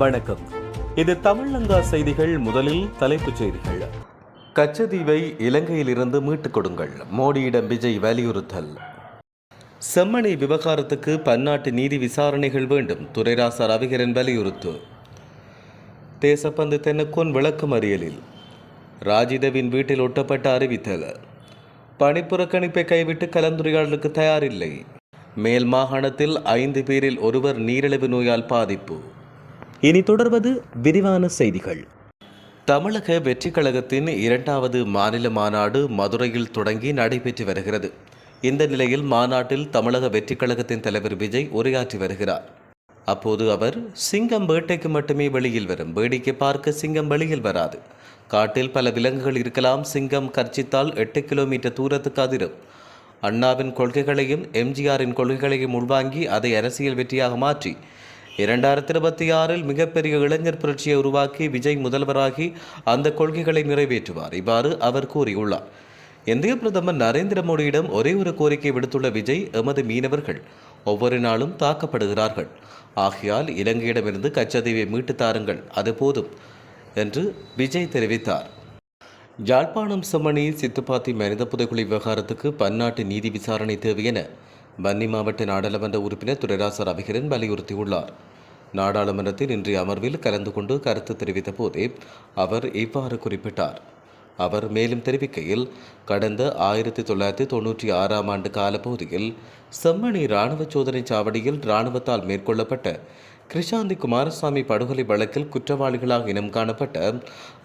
வணக்கம். இது தமிழங்கா செய்திகள் முதலில் தலைப்புச் செய்திகள். கச்சதீவை இலங்கையிலிருந்து மீட்டுக் கொடுங்கள். மோடியிடம் விஜய் வலியுறுத்தல். செம்மணி விவகாரத்துக்கு பன்னாட்டு நீதி விசாரணைகள் வேண்டும். துரைராசா ரவிகரன் வலியுறுத்து. தேசப்பந்து தென்னக்கோன் விளக்கமறியலில் ராஜிதவின் வீட்டில் ஒட்டப்பட்ட அறிவித்தல். பணிப்புறக்கணிப்பை கைவிட்டு கலந்துரையாடலுக்கு தயாரில்லை. மேல் மாகாணத்தில் ஐந்து பேரில் ஒருவர் நீரிழிவு நோயால் பாதிப்பு. இனி தொடர்வது விரிவான செய்திகள். தமிழக வெற்றிக் கழகத்தின் இரண்டாவது மாநில மாநாடு மதுரையில் தொடங்கி நடைபெற்று வருகிறது. இந்த நிலையில் மாநாட்டில் தமிழக வெற்றிக் கழகத்தின் தலைவர் விஜய் உரையாற்றி வருகிறார். அப்போது அவர் சிங்கம் வேட்டைக்கு மட்டுமே வெளியில் வரும். வேடிக்கை பார்க்க சிங்கம் வெளியில் வராது. காட்டில் பல விலங்குகள் இருக்கலாம். சிங்கம் கர்ச்சித்தால் எட்டு கிலோமீட்டர் தூரத்துக்கு அதிரும். அண்ணாவின் கொள்கைகளையும் எம்ஜிஆரின் கொள்கைகளையும் உள்வாங்கி அதை அரசியல் வெற்றியாக மாற்றி இரண்டாயிரத்தி இருபத்தி ஆறில் மிகப்பெரிய இளைஞர் புரட்சியை உருவாக்கி விஜய் முதல்வராகி அந்த கொள்கைகளை நிறைவேற்றுவார். இவ்வாறு அவர் கூறியுள்ளார். இந்திய பிரதமர் நரேந்திர மோடியிடம் ஒரே ஒரு கோரிக்கை விடுத்துள்ள விஜய் எமது மீனவர்கள் ஒவ்வொரு நாளும் தாக்கப்படுகிறார்கள். ஆகையால் இலங்கையிடமிருந்து கச்சதீவை மீட்டு தாருங்கள். அது போதும் என்று விஜய் தெரிவித்தார். யாழ்ப்பாணம் செம்மணி சித்துப்பாத்தி மனித புதைக்குழி விவகாரத்துக்கு பன்னாட்டு நீதி விசாரணை தேவை என வன்னி மாவட்ட நாடாளுமன்ற உறுப்பினர் துரைராச ரவிகரன் வலியுறுத்தியுள்ளார். நாடாளுமன்றத்தில் இன்றைய அமர்வில் கலந்து கொண்டு கருத்து தெரிவித்த போதே அவர் இவ்வாறு குறிப்பிட்டார். அவர் மேலும் தெரிவிக்கையில் கடந்த ஆயிரத்தி தொள்ளாயிரத்தி தொண்ணூற்றி ஆறாம் ஆண்டு காலப்பகுதியில் செம்மணி இராணுவ சோதனை சாவடியில் இராணுவத்தால் மேற்கொள்ளப்பட்ட கிருஷாந்தி குமாரசாமி படுகொலை வழக்கில் குற்றவாளிகளாக இனம் காணப்பட்ட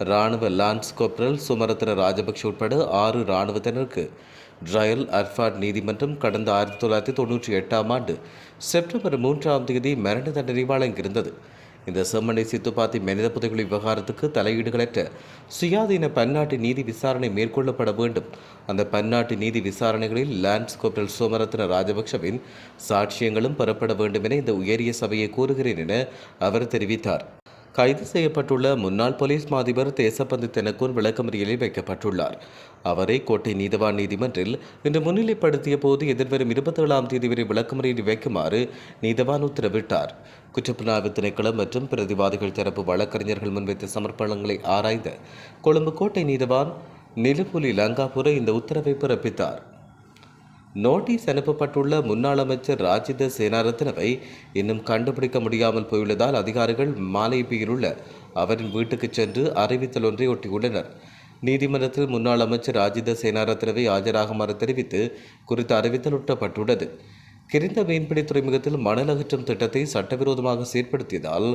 இராணுவ லான்ஸ் கோப்ரல் சுமரத்ன ராஜபக்ஷ உட்பட ஆறு இராணுவத்தினருக்கு ட்ரயல் அர்ஃபாட் நீதிமன்றம் கடந்த ஆயிரத்தி தொள்ளாயிரத்தி தொண்ணூற்றி எட்டாம் ஆண்டு செப்டம்பர் மூன்றாம் தேதி மரண தண்டனை வழங்கியிருந்தது இந்த செம்மண்ணை சித்துப்பாத்தி மனித புதைகுழி விவகாரத்துக்கு தலையீடுகளற்ற சுயாதீன பன்னாட்டு நீதி விசாரணை மேற்கொள்ளப்பட வேண்டும். அந்த பன்னாட்டு நீதி விசாரணைகளில் லான்ஸ் கோப்ரல் சோமரத்ன ராஜபக்ஷவின் சாட்சியங்களும் பெறப்பட வேண்டும் என இந்த உயரிய சபையை கூறுகிறேன் என அவர் தெரிவித்தார். கைது செய்யப்பட்டுள்ள முன்னாள் போலீஸ் மாதிபர் தேசப்பந்து தெனக்கூர் விளக்கமறியலில் வைக்கப்பட்டுள்ளார். அவரை கோட்டை நீதவான் நீதிமன்றில் இன்று முன்னிலைப்படுத்திய போது எதிர்வரும் இருபத்தேழாம் தேதி வரை விளக்கமறியலில் வைக்குமாறு நீதவான் உத்தரவிட்டார். குற்றப்புலனாய்வு திணைக்களம் மற்றும் பிரதிவாதிகள் தரப்பு வழக்கறிஞர்கள் முன்வைத்த சமர்ப்பணங்களை ஆராய்ந்த கொழும்பு கோட்டை நீதவான் நிலுப்புலி லங்காபுர இந்த உத்தரவை பிறப்பித்தார். நோட்டீஸ் அனுப்பப்பட்டுள்ள முன்னாள் அமைச்சர் ராஜித சேனாரத்னவை இன்னும் கண்டுபிடிக்க முடியாமல் போயுள்ளதால் அதிகாரிகள் மாலைப்பியில் உள்ள அவரின் வீட்டுக்கு சென்று அறிவித்தல் ஒன்றை ஒட்டியுள்ளனர். நீதிமன்றத்தில் முன்னாள் அமைச்சர் ராஜித சேனாரத்னவை ஆஜராகுமாறு தெரிவித்து குறித்த அறிவித்தல் ஒட்டப்பட்டுள்ளது. கிரிந்த மீன்பிடி துறைமுகத்தில் மணல் அகற்றும் திட்டத்தை சட்டவிரோதமாக செயற்படுத்தியதால்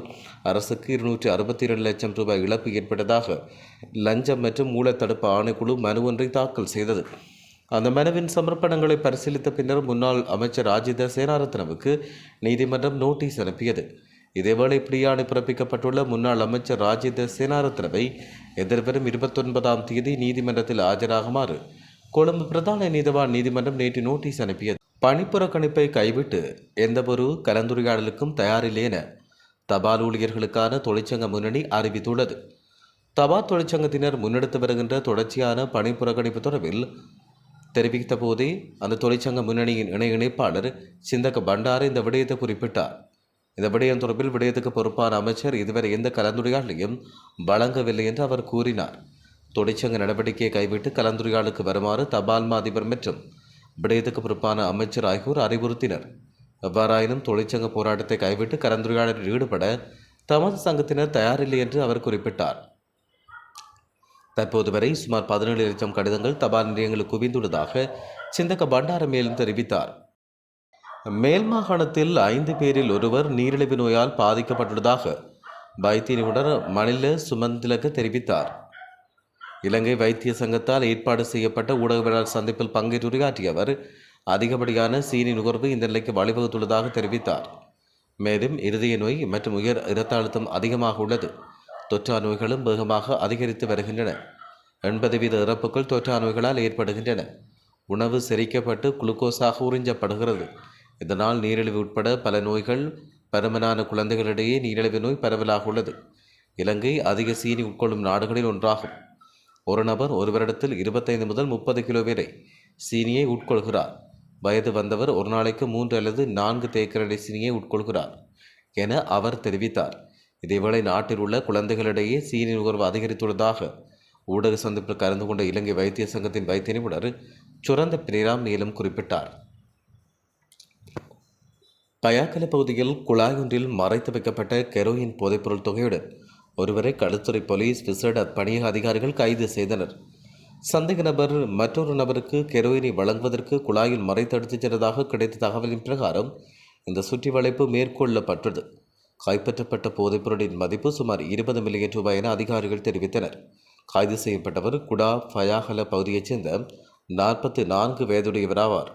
அரசுக்கு இருநூற்றி அறுபத்தி இரண்டு லட்சம் ரூபாய் இழப்பு ஏற்பட்டதாக லஞ்சம் மற்றும் மூலத்தடுப்பு ஆணைக்குழு மனு ஒன்றை தாக்கல் செய்தது. அந்த மனுவின் சமர்ப்பணங்களை பரிசீலித்த பின்னர் முன்னாள் அமைச்சர் ராஜித சேனாரத்னவுக்கு நீதிமன்றம் நோட்டீஸ் அனுப்பியது. இதேவேளை பிரியாணி பிறப்பிக்கப்பட்டுள்ள முன்னாள் அமைச்சர் ராஜித சேனாரத்னவை எதிர்வரும் இருபத்தொன்பதாம் தேதி நீதிமன்றத்தில் ஆஜராகுமாறு கொழும்பு பிரதான நீதவான் நீதிமன்றம் நேற்று நோட்டீஸ் அனுப்பியது. பணிப்புறக்கணிப்பை கைவிட்டு எந்தவொரு கலந்துரையாடலுக்கும் தயாரில்லை என தபால் ஊழியர்களுக்கான தொழிற்சங்க முன்னணி அறிவித்துள்ளது. தபால் தொழிற்சங்கத்தினர் முன்னெடுத்து வருகின்ற தொடர்ச்சியான பணிப்புறக்கணிப்பு தொடர்பில் தெரிவித்த போதே அந்த தொழிற்சங்க முன்னணியின் இணை இணைப்பாளர் சிந்தக பண்டார இந்த விடயத்தை குறிப்பிட்டார். இந்த விடயம் தொடர்பில் விடயத்துக்கு பொறுப்பான அமைச்சர் இதுவரை எந்த கலந்துரையாடலையும் வழங்கவில்லை என்று அவர் கூறினார். தொழிற்சங்க நடவடிக்கையை கைவிட்டு கலந்துரையாடலுக்கு வருமாறு தபால் மா அதிபர் மற்றும் விடயத்துக்கு பொறுப்பான அமைச்சர் ஆகியோர் அறிவுறுத்தினர். எவ்வாறாயினும் தொழிற்சங்க போராட்டத்தை கைவிட்டு கலந்துரையாடலில் ஈடுபட தமது சங்கத்தினர் தயாரில்லை என்று அவர் குறிப்பிட்டார். தற்போது வரை சுமார் பதினேழு லட்சம் கடிதங்கள் தபால் நிலையங்களுக்கு குவிந்துள்ளதாக சிந்தக பண்டார மேலும் தெரிவித்தார். மேல் மாகாணத்தில் ஐந்து பேரில் ஒருவர் நீரிழிவு நோயால் பாதிக்கப்பட்டுள்ளதாக வைத்திய நிபுணர் மணில சுமந்திலக தெரிவித்தார். இலங்கை வைத்திய சங்கத்தால் ஏற்பாடு செய்யப்பட்ட ஊடகவியலாளர் சந்திப்பில் பங்கேற்று உரையாற்றிய அவர் அதிகப்படியான சீனி நுகர்வு இந்த நிலைக்கு வழிவகுத்துள்ளதாக தெரிவித்தார். மேலும் இருதய நோய் மற்றும் உயர் இரத்த அழுத்தம் அதிகமாக உள்ளது. தொற்றா நோய்களும் வேகமாக அதிகரித்து வருகின்றன. எண்பது வீத இறப்புகள் தொற்றா நோய்களால் ஏற்படுகின்றன. உணவு செரிக்கப்பட்டு குளுக்கோஸாக உறிஞ்சப்படுகிறது. இதனால் நீரிழிவு உட்பட பல நோய்கள் பருமனான குழந்தைகளிடையே நீரிழிவு நோய் பரவலாக உள்ளது. இலங்கை அதிக சீனி உட்கொள்ளும் நாடுகளில் ஒன்றாகும். ஒரு நபர் ஒரு வருடத்தில் இருபத்தைந்து முதல் முப்பது கிலோ வரை சீனியை உட்கொள்கிறார். வயது வந்தவர் ஒரு நாளைக்கு மூன்று அல்லது நான்கு தேக்கரடை சீனியை உட்கொள்கிறார் என அவர் தெரிவித்தார். இதேவேளை நாட்டில் உள்ள குழந்தைகளிடையே சீனி நுகர்வு அதிகரித்துள்ளதாக ஊடக சந்திப்பில் கலந்து கொண்ட இலங்கை வைத்திய சங்கத்தின் வைத்திய நிபுணர் சுரந்த பிரிராம் மேலும் குறிப்பிட்டார். பயாக்கல பகுதியில் குழாய் ஒன்றில் மறைத்து வைக்கப்பட்ட கெரோயின் போதைப்பொருள் தொகையுடன் ஒருவரை களுத்துறை போலீஸ் விசேட பணியக அதிகாரிகள் கைது செய்தனர். சந்தேக நபர் மற்றொரு நபருக்கு கெரோயினை வழங்குவதற்கு குழாயில் மறைத்து எடுத்துச் சென்றதாக கிடைத்த தகவலின் பிரகாரம் இந்த சுற்றி வளைப்பு மேற்கொள்ளப்பட்டது கைப்பற்றப்பட்ட போதைப்பொருளின் மதிப்பு சுமார் இருபது மில்லியன் ரூபாய் என அதிகாரிகள் தெரிவித்தனர். கைது செய்யப்பட்டவர் குடா ஃபயாகல பகுதியைச் சேர்ந்த நாற்பத்தி நான்கு வயதுடையவராவார்.